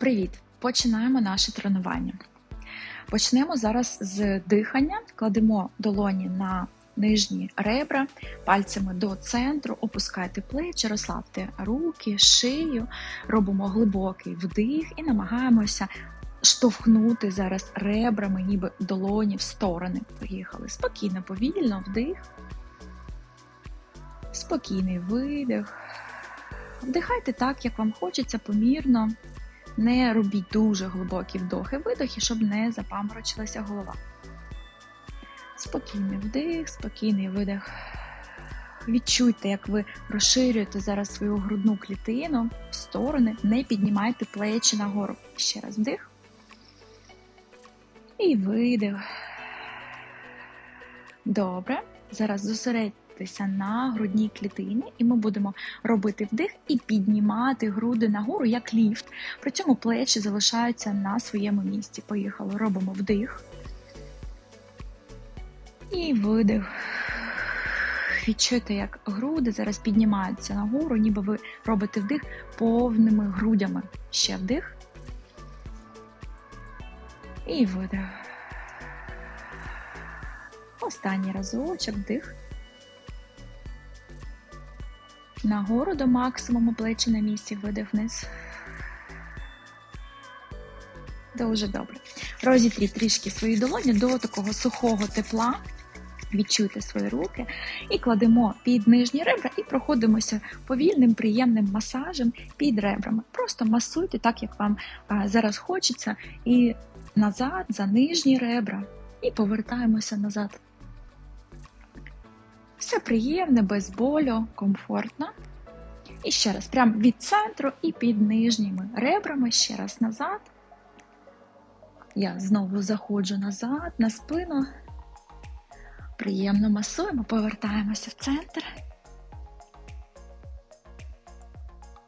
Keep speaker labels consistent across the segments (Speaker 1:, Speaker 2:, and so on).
Speaker 1: Привіт! Починаємо наше тренування. Почнемо зараз з дихання. Кладемо долоні на нижні ребра, пальцями до центру, опускайте плечі, розслабте руки, шию, робимо глибокий вдих і намагаємося штовхнути зараз ребрами, ніби долоні в сторони. Поїхали. Спокійно, повільно, вдих. Спокійний видих. Вдихайте так, як вам хочеться, помірно. Не робіть дуже глибокі вдохи, видохи, щоб не запаморочилася голова. Спокійний вдих, спокійний видих. Відчуйте, як ви розширюєте зараз свою грудну клітину в сторони, не піднімайте плечі нагору. Ще раз вдих. І видих. Добре. Зараз зосередьтеся на грудній клітині, і ми будемо робити вдих і піднімати груди нагору як ліфт. При цьому плечі залишаються на своєму місці. Поїхали. Робимо вдих. І видих. Відчуйте, як груди зараз піднімаються нагору, ніби ви робите вдих повними грудями. Ще вдих. І видих. Останній разочок, вдих. Нагору до максимуму плечі на місці, видих вниз. Дуже добре. Розітріть трішки свої долоні до такого сухого тепла. Відчуйте свої руки і кладемо під нижні ребра і проходимося повільним, приємним масажем під ребрами. Просто масуйте так, як вам зараз хочеться, і назад за нижні ребра, і повертаємося назад. Все приємне, без болю, комфортно. І ще раз, прямо від центру і під нижніми ребрами, ще раз назад. Я знову заходжу назад, на спину. Приємно масуємо, повертаємося в центр.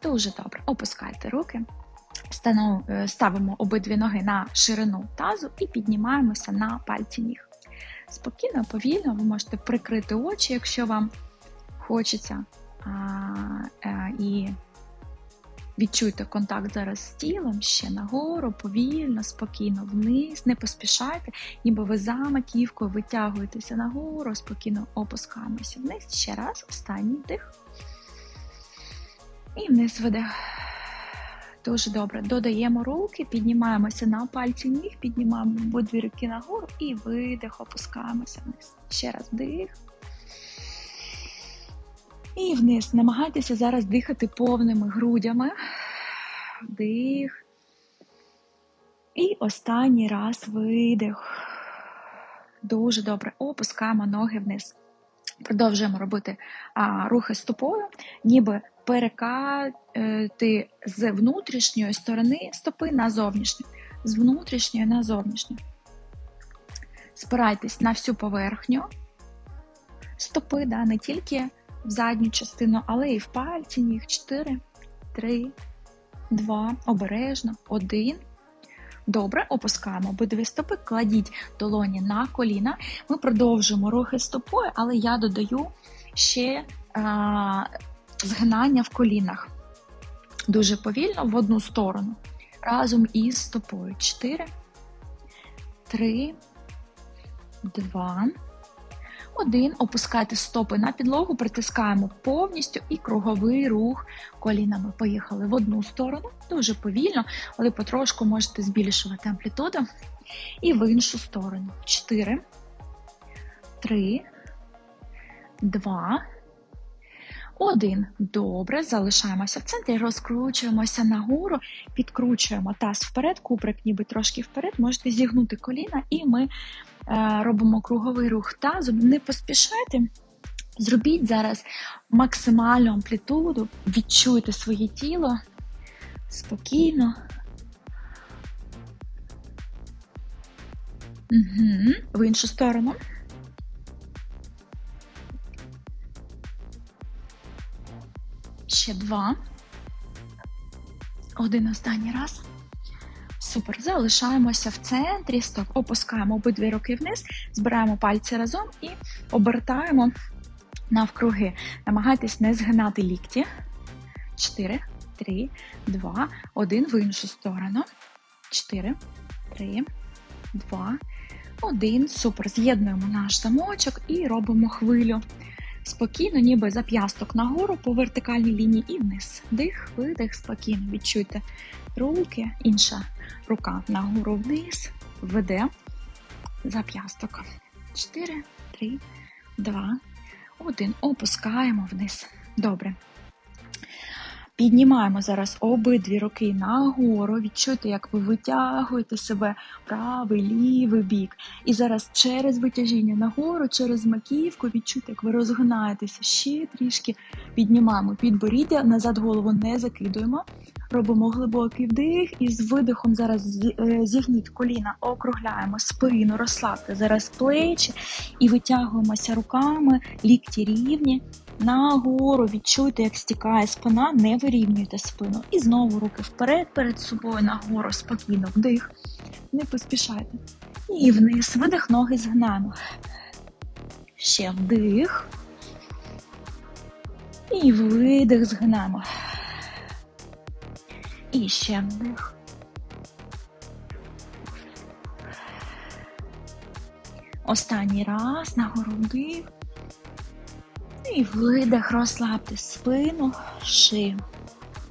Speaker 1: Дуже добре. Опускайте руки. Ставимо обидві ноги на ширину тазу і піднімаємося на пальці ніг. Спокійно, повільно, ви можете прикрити очі, якщо вам хочеться. А, а, і відчуйте контакт зараз з тілом, ще нагору, повільно, спокійно вниз, не поспішайте, ніби ви за маківкою витягуєтеся нагору, спокійно опускаємося вниз. Ще раз, останній вдих. І вниз видих. Дуже добре. Додаємо руки, піднімаємося на пальці ніг, піднімаємо обидві руки нагору і видих, опускаємося вниз. Ще раз вдих. І вниз. Намагайтеся зараз дихати повними грудями. Вдих. І останній раз видих. Дуже добре. Опускаємо ноги вниз. Продовжуємо робити а, рухи стопою, ніби перекати з внутрішньої сторони стопи на зовнішню, з внутрішньої на зовнішню. Спирайтесь на всю поверхню стопи, да, не тільки в задню частину, але і в пальці ніг. 4, 3, 2, обережно, 1. Добре, опускаємо обидві стопи, кладіть долоні на коліна. Ми продовжуємо рухи стопою, але я додаю ще а, згинання в колінах. Дуже повільно в одну сторону. Разом із стопою. 4, 3, 2, 1. Опускайте стопи на підлогу, притискаємо повністю і круговий рух колінами. Поїхали в одну сторону, дуже повільно, але потрошку можете збільшувати амплітуду. І в іншу сторону. 4, 3, 2, один. Добре, залишаємося в центрі, розкручуємося нагору, підкручуємо таз вперед, куприк ніби трошки вперед, можете зігнути коліна, і ми е, робимо круговий рух тазом. Не поспішайте. Зробіть зараз максимальну амплітуду, відчуйте своє тіло спокійно. Угу. В іншу сторону. Ще два. Один останній раз. Супер. Залишаємося в центрі. Стоп. Опускаємо обидві руки вниз, збираємо пальці разом і обертаємо навкруги. Намагайтесь не згинати лікті. 4, три, два, один в іншу сторону. Чотири, три, два, один. Супер. З'єднуємо наш замочок і робимо хвилю. Спокійно, ніби зап'ясток нагору по вертикальній лінії і вниз. Дих, видих, спокійно. Відчуйте руки, інша рука нагору вниз, веде зап'ясток. 4, 3, 2, 1. Опускаємо вниз. Добре. Піднімаємо зараз обидві руки нагору. Відчуйте, як ви витягуєте себе правий, лівий бік. І зараз через витяжіння нагору, через маківку, відчуйте, як ви розгинаєтеся ще трішки. Піднімаємо підборіддя, назад голову не закидуємо. Робимо глибокий вдих і з видихом зараз е, зігніть коліна, округляємо спину, розслабте зараз плечі і витягуємося руками, лікті рівні. Нагору відчуйте, як стікає спина, не вирівнюйте спину. І знову руки вперед, перед собою, нагору, спокійно, вдих. Не поспішайте. І вниз, видих, ноги згинаємо. Ще вдих. І видих, згинаємо. І ще вдих. Останній раз нагору вдих. І видих, розслабте спину, шию.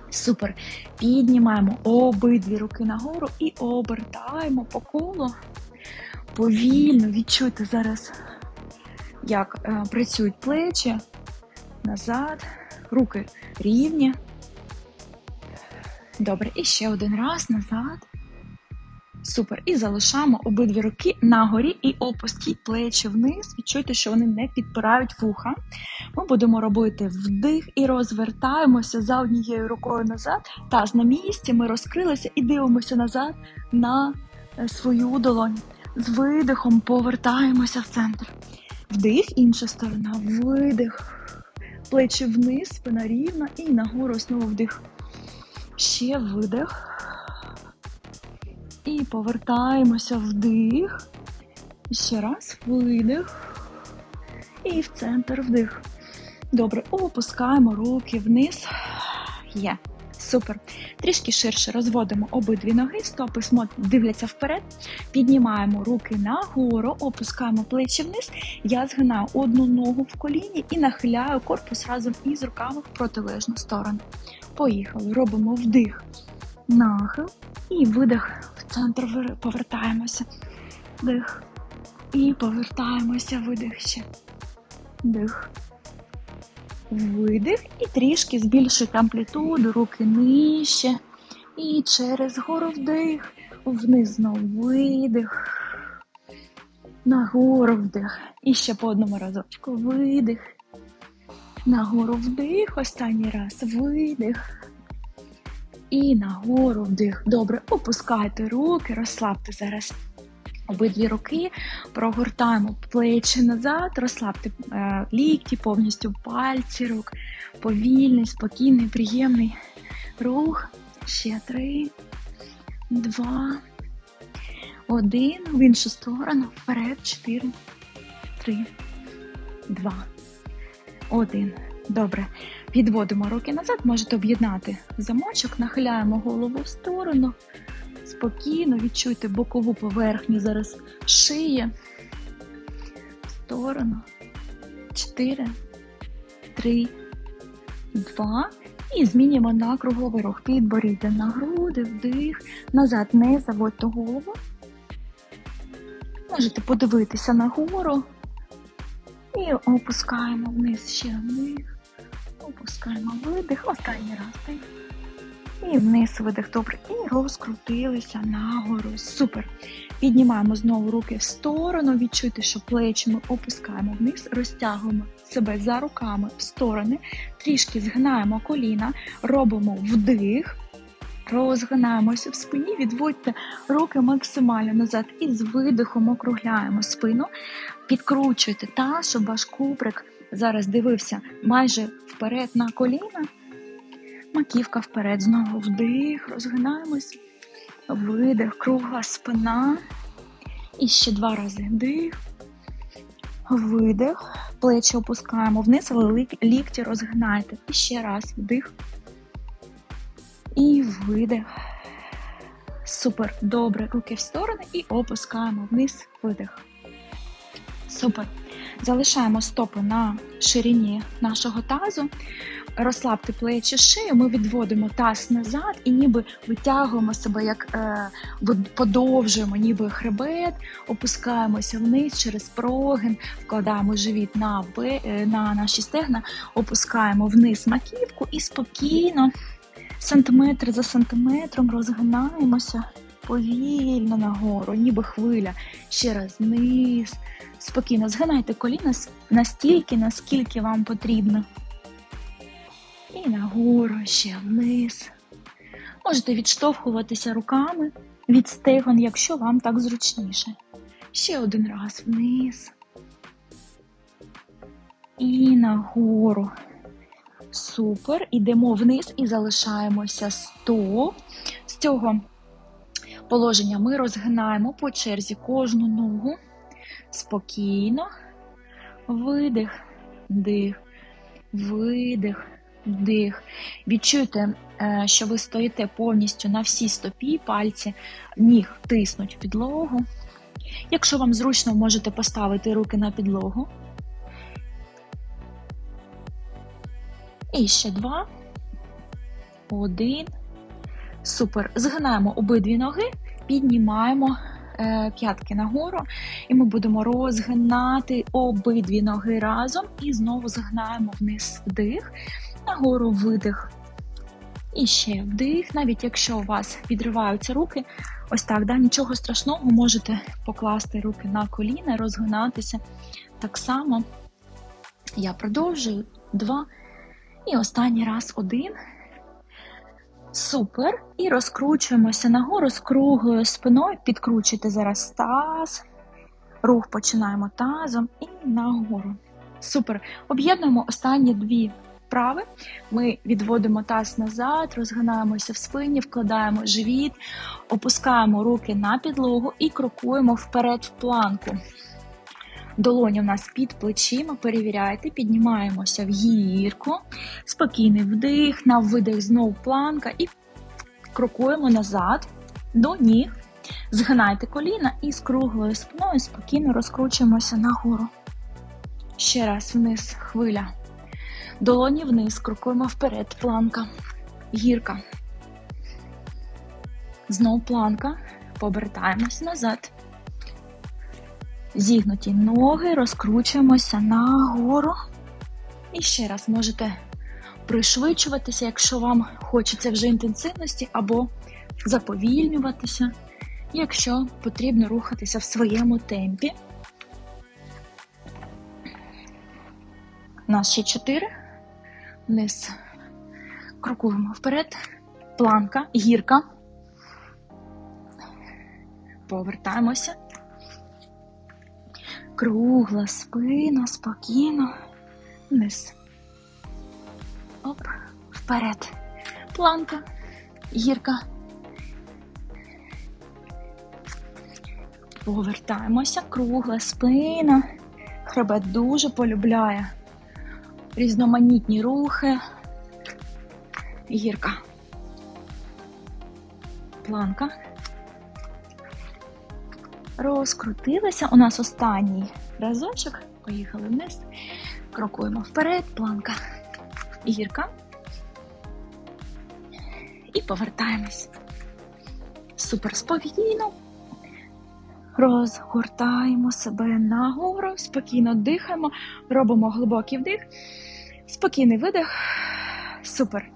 Speaker 1: Супер. Піднімаємо обидві руки нагору і обертаємо по колу. Повільно відчуйте зараз, як е, працюють плечі. Назад. Руки рівні. Добре. І ще один раз назад. Супер. І залишаємо обидві руки на горі і опустіть плечі вниз. Відчуйте, що вони не підпирають вуха. Ми будемо робити вдих і розвертаємося за однією рукою назад. Таз на місці, ми розкрилися і дивимося назад на е, свою долоню. З видихом повертаємося в центр. Вдих, інша сторона, видих. Плечі вниз, спина рівна і нагору знову вдих. Ще видих. І повертаємося вдих. Ще раз видих. І в центр вдих. Добре, опускаємо руки вниз. Є. Супер. Трішки ширше розводимо обидві ноги, стопи дивляться вперед. Піднімаємо руки нагору, опускаємо плечі вниз. Я згинаю одну ногу в коліні і нахиляю корпус разом із руками в протилежну сторону. Поїхали. Робимо вдих, нахил і видих. В центр повертаємося. Дих. І повертаємося, видих ще. Дих. Видих і трішки збільшуйте амплітуду, руки нижче. І через гору вдих, вниз знову видих. Нагору вдих. І ще по одному разочку. Видих. Нагору вдих. Останній раз. Видих. І нагору вдих. Добре, опускайте руки, розслабте зараз обидві руки, прогортаємо плечі назад, розслабте е, лікті, повністю пальці рук. Повільний, спокійний, приємний рух. Ще три, два, один. В іншу сторону. Вперед. Чотири, три, два, один. Добре. Відводимо руки назад, можете об'єднати замочок, нахиляємо голову в сторону. Спокійно відчуйте бокову поверхню зараз шиї. В сторону. Чотири, три, два. І змінюємо на круговий рух. Підборіддя на груди, вдих. Назад не заводьте голову. Можете подивитися нагору. І опускаємо вниз ще вдих. Опускаємо видих. Останній раз. Вдих. І вниз видих. Добре. І розкрутилися нагору. Супер. Піднімаємо знову руки в сторону. Відчуйте, що плечі ми опускаємо вниз, розтягуємо себе за руками в сторони, трішки згинаємо коліна, робимо вдих. Розгинаємося в спині, відводьте руки максимально назад і з видихом округляємо спину, підкручуйте таз, щоб ваш куприк зараз дивився майже вперед на коліна. Маківка вперед, знову вдих, розгинаємось, видих, кругла спина. І ще два рази вдих, видих, плечі опускаємо вниз, але лікті розгинайте. І ще раз вдих, І видих. Супер. Добре. Руки в сторони і опускаємо вниз, видих. Супер. Залишаємо стопи на ширині нашого тазу. Розслабте плечі шию, ми відводимо таз назад і ніби витягуємо себе, як е, подовжуємо ніби хребет, опускаємося вниз через прогин, вкладаємо живіт на, е, на наші стегна, опускаємо вниз маківку і спокійно, сантиметр за сантиметром розгинаємося повільно нагору, ніби хвиля. Ще раз вниз. Спокійно згинайте коліна настільки, наскільки вам потрібно. І нагору, ще вниз. Можете відштовхуватися руками від стегон, якщо вам так зручніше. Ще один раз вниз. І нагору. Супер. Ідемо вниз і залишаємося стоп. З цього положення ми розгинаємо по черзі кожну ногу. Спокійно. Видих, дих, видих, вдих. Відчуйте, е, що ви стоїте повністю на всій стопі, пальці ніг тиснуть в підлогу. Якщо вам зручно, можете поставити руки на підлогу. І ще два. Один. Супер. Згинаємо обидві ноги, піднімаємо п'ятки нагору, і ми будемо розгинати обидві ноги разом і знову згинаємо вниз вдих, нагору видих. І ще вдих, навіть якщо у вас відриваються руки, ось так, да, нічого страшного, можете покласти руки на коліна, розгинатися так само. Я продовжую. Два. І останній раз один. Супер. І розкручуємося нагору з круглою спиною. Підкручуйте зараз таз. Рух починаємо тазом і нагору. Супер. Об'єднуємо останні дві вправи. Ми відводимо таз назад, розгинаємося в спині, вкладаємо живіт, опускаємо руки на підлогу і крокуємо вперед в планку. Долоні у нас під плечима, перевіряйте, піднімаємося в гірку, спокійний вдих, на видих знов планка і крокуємо назад до ніг. Згинайте коліна і з круглою спиною спокійно розкручуємося нагору. Ще раз вниз, хвиля. Долоні вниз, крокуємо вперед, планка, гірка. Знов планка, повертаємось назад. Зігнуті ноги, розкручуємося нагору. І ще раз можете пришвидшуватися, якщо вам хочеться вже інтенсивності, або заповільнюватися, якщо потрібно рухатися в своєму темпі. У нас ще чотири. Вниз. Крокуємо вперед. Планка, гірка. Повертаємося. Кругла спина, спокійно. Вниз. Оп, вперед. Планка, гірка. Повертаємося, кругла спина. Хребет дуже полюбляє різноманітні рухи. Гірка. Планка. Розкрутилися. У нас останній разочок. Поїхали вниз. Крокуємо вперед, планка. Гірка. І повертаємось. Супер спокійно. Розгортаємо себе нагору, спокійно дихаємо, робимо глибокий вдих, спокійний видих. Супер.